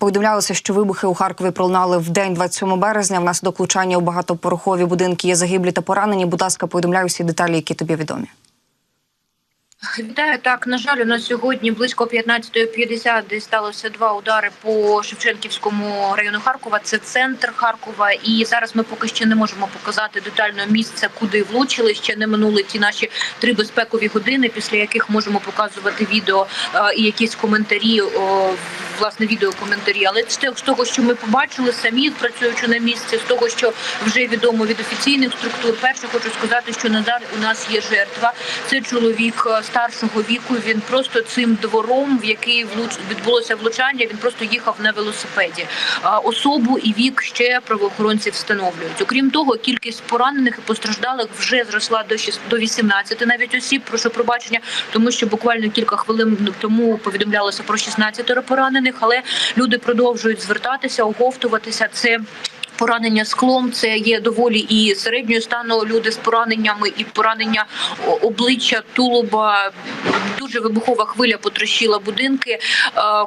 Повідомлялося, що вибухи у Харкові пролунали в день 27 березня. Внаслідок влучання у багатопорохові будинки є загиблі та поранені. Будь ласка, повідомляю всі деталі, які тобі відомі. Вітаю так. На жаль, у нас сьогодні близько 15.50 десь сталося два удари по Шевченківському району Харкова. Це центр Харкова. І зараз ми поки ще не можемо показати детально місце, куди влучили. Ще не минули ті наші три безпекові години, після яких можемо показувати відео е, і якісь коментарі. Власне, відеокоментарі, але з з того, що ми побачили самі, працюючи на місці, з того, що вже відомо від офіційних структур, перше хочу сказати, що на у нас є жертва. Це чоловік е, старшого віку. Він просто цим двором, в який відбулося влучання, він просто їхав на велосипеді. Особу і вік ще правоохоронці встановлюють. Окрім того, кількість поранених і постраждалих вже зросла до 6 до 18 навіть осіб. Прошу пробачення, тому що буквально кілька хвилин тому повідомлялося про 16 поранених, але люди продовжують звертатися, оговтуватися. Це Поранення склом це є доволі і середньої стану люди з пораненнями, і поранення обличчя, тулуба. Дуже вибухова хвиля потрощила будинки. Е,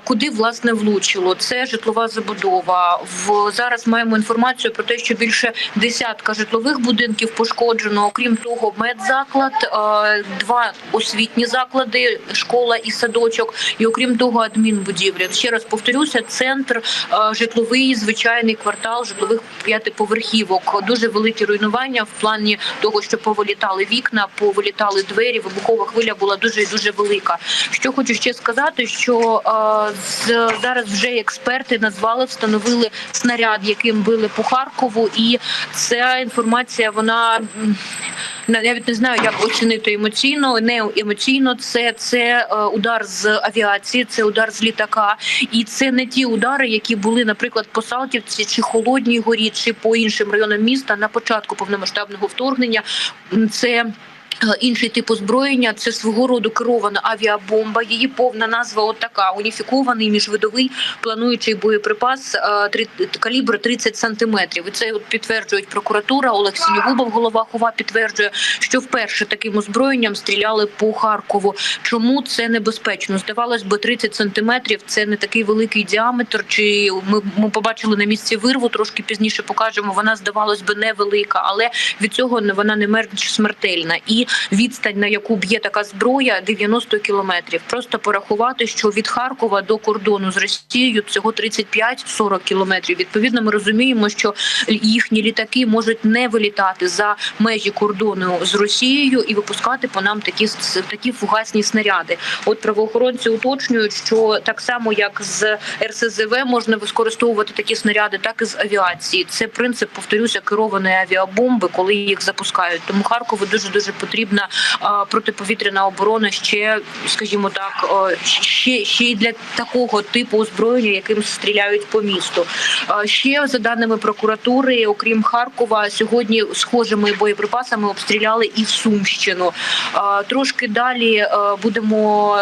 Куди власне влучило? Це житлова забудова. В зараз маємо інформацію про те, що більше десятка житлових будинків пошкоджено. Окрім того, медзаклад, е, два освітні заклади, школа і садочок. І окрім того, адмінбудівля. Ще раз повторюся, центр е, житловий, звичайний квартал житлових п'ятиповерхівок. Дуже великі руйнування в плані того, що повилітали вікна, повилітали двері. Вибухова хвиля була дуже і дуже велика. Що хочу ще сказати, що е, зараз вже експерти назвали, встановили снаряд, яким били по Харкову, і ця інформація вона. На- навіть не знаю, як оцінити емоційно, не емоційно. Це, це е, удар з авіації, це удар з літака, і це не ті удари, які були, наприклад, по Салтівці чи Холодній горі, чи по іншим районам міста на початку повномасштабного вторгнення. Це Інший тип озброєння це свого роду керована авіабомба. Її повна назва от така: уніфікований міжвидовий плануючий боєприпас е, три- калібр 30 сантиметрів. І це от підтверджують прокуратура. Олег Сінігубов, голова хова, підтверджує, що вперше таким озброєнням стріляли по Харкову. Чому це небезпечно? Здавалось би, 30 сантиметрів це не такий великий діаметр. Чи ми, ми побачили на місці вирву? Трошки пізніше покажемо. Вона здавалось би невелика, але від цього вона не менш смертельна. І відстань, на яку б'є така зброя, 90 кілометрів. Просто порахувати, що від Харкова до кордону з Росією цього 35-40 кілометрів. Відповідно, ми розуміємо, що їхні літаки можуть не вилітати за межі кордону з Росією і випускати по нам такі такі фугасні снаряди. От правоохоронці уточнюють, що так само як з РСЗВ можна використовувати такі снаряди, так і з авіації. Це принцип, повторюся, керованої авіабомби, коли їх запускають. Тому Харкову дуже дуже потрібна протиповітряна оборона ще, скажімо так, ще, ще й для такого типу озброєння, яким стріляють по місту. Ще за даними прокуратури, окрім Харкова, сьогодні схожими боєприпасами обстріляли і Сумщину. Трошки далі будемо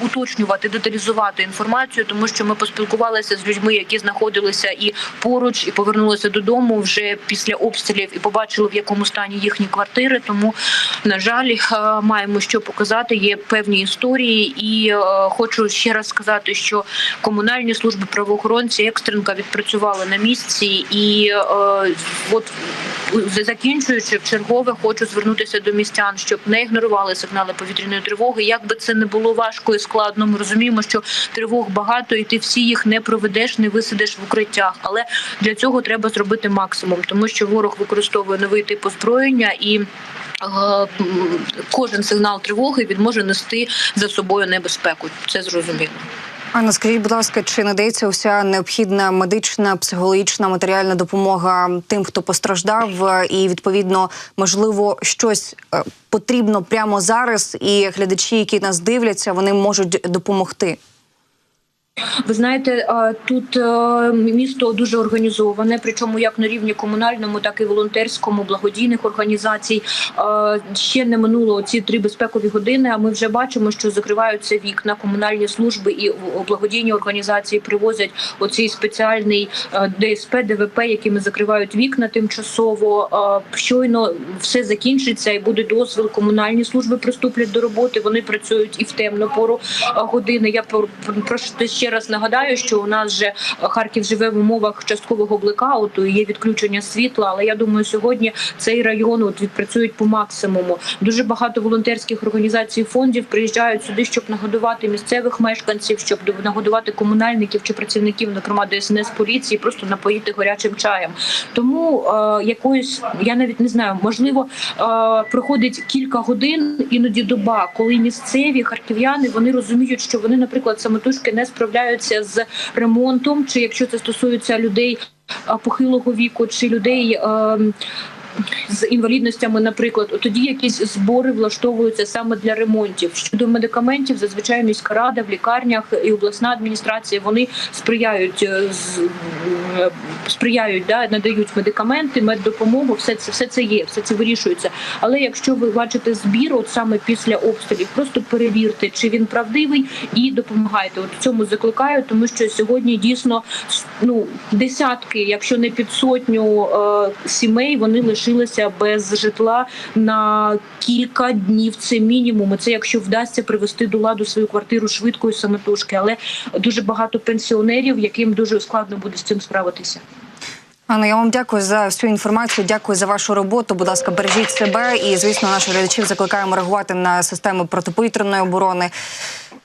уточнювати, деталізувати інформацію, тому що ми поспілкувалися з людьми, які знаходилися і поруч, і повернулися додому вже після обстрілів, і побачили в якому стані їхні квартири. Тому на жаль, е, маємо що показати. Є певні історії, і е, хочу ще раз сказати, що комунальні служби правоохоронці екстренка відпрацювали на місці, і е, от закінчуючи в чергове, хочу звернутися до містян, щоб не ігнорували сигнали повітряної тривоги. Як би це не було важко і складно, ми розуміємо, що тривог багато, і ти всі їх не проведеш, не висидиш в укриттях. Але для цього треба зробити максимум, тому що ворог використовує новий тип озброєння і. Е, Кожен сигнал тривоги він може нести за собою небезпеку. Це зрозуміло. Анна, скажіть, будь ласка, чи надається вся необхідна медична, психологічна, матеріальна допомога тим, хто постраждав, е, і відповідно, можливо, щось е, потрібно прямо зараз, і глядачі, які нас дивляться, вони можуть допомогти. Ви знаєте, тут місто дуже організоване, причому як на рівні комунальному, так і волонтерському, благодійних організацій. Ще не минуло ці три безпекові години. А ми вже бачимо, що закриваються вікна, комунальні служби і благодійні організації привозять оцей спеціальний ДСП, ДВП, якими закривають вікна тимчасово. Щойно все закінчиться і буде дозвіл. Комунальні служби приступлять до роботи. Вони працюють і в темну пору години. Я про- ще ще раз нагадаю, що у нас же Харків живе в умовах часткового блекауту, є відключення світла. Але я думаю, сьогодні цей район от відпрацюють по максимуму. Дуже багато волонтерських організацій фондів приїжджають сюди, щоб нагодувати місцевих мешканців, щоб нагодувати комунальників чи працівників, зокрема ДСНС поліції, просто напоїти гарячим чаєм. Тому е, якоюсь я навіть не знаю, можливо, е, проходить кілька годин, іноді доба, коли місцеві харків'яни вони розуміють, що вони, наприклад, самотужки не справляються з ремонтом, чи якщо це стосується людей похилого віку, чи людей. З інвалідностями, наприклад, тоді якісь збори влаштовуються саме для ремонтів. Щодо медикаментів, зазвичай міська рада в лікарнях і обласна адміністрація вони сприяють е, е, сприяють, да надають медикаменти, меддопомогу. Все це все це є, все це вирішується. Але якщо ви бачите збір, от саме після обстрілів, просто перевірте, чи він правдивий, і допомагайте. От цьому закликаю, тому що сьогодні дійсно ну десятки, якщо не під сотню е, сімей, вони лишилися без житла на кілька днів. Це мінімум. Це якщо вдасться привести до ладу свою квартиру швидко і самотужки, але дуже багато пенсіонерів, яким дуже складно буде з цим справитися. Анна, я вам дякую за всю інформацію. Дякую за вашу роботу. Будь ласка, бережіть себе і, звісно, наших глядачів закликаємо реагувати на системи протиповітряної оборони.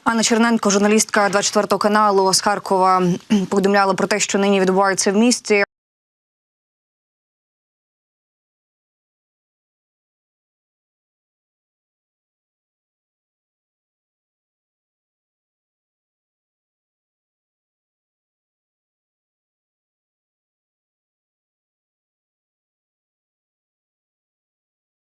Анна Черненко, журналістка 24 каналу з Харкова, повідомляла про те, що нині відбувається в місті.